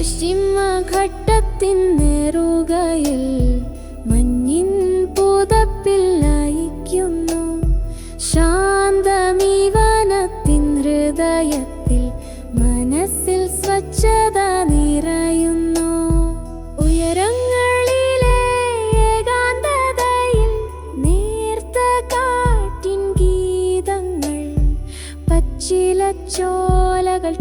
പശ്ചിമഘട്ടത്തിൻ നേറുകയിൽ മഞ്ഞിൻ പുതപ്പിൽ ലയിക്കുന്നു ശാന്തമീ വനത്തിൻ ഹൃദയത്തിൽ മനസ്സിൽ സ്വച്ഛത നിറയുന്നു. ഉയരങ്ങളിലെ ഏകാന്തതയിൽ നേർത്ത കാറ്റിൻ ഗീതങ്ങൾ പച്ചിലച്ചോലകൾ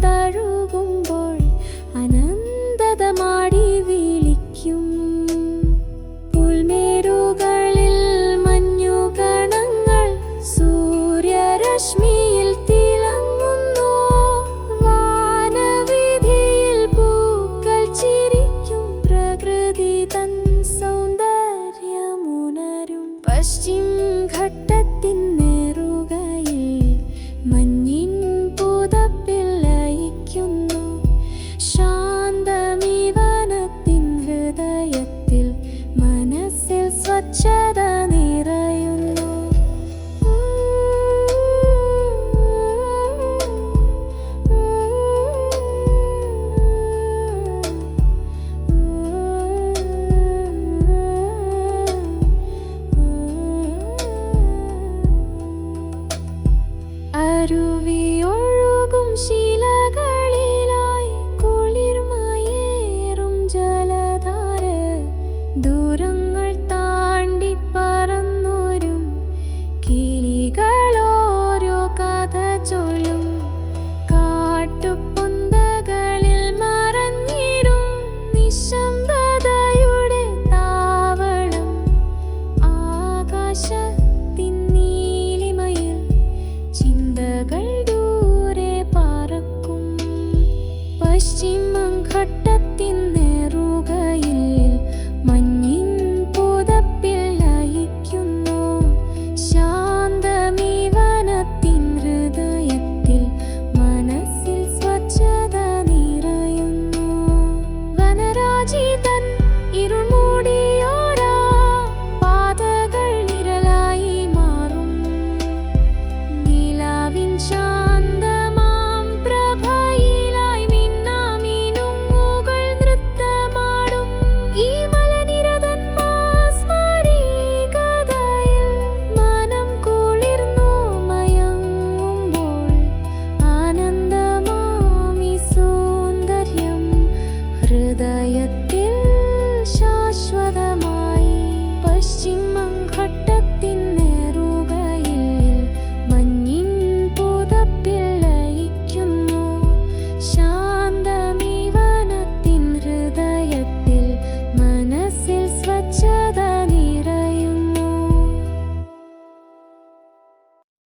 treści കരുവിയൊഴുകും ശീ പശ്ചിമം ഘട്ടത്തിൻ നേറുകയില്ല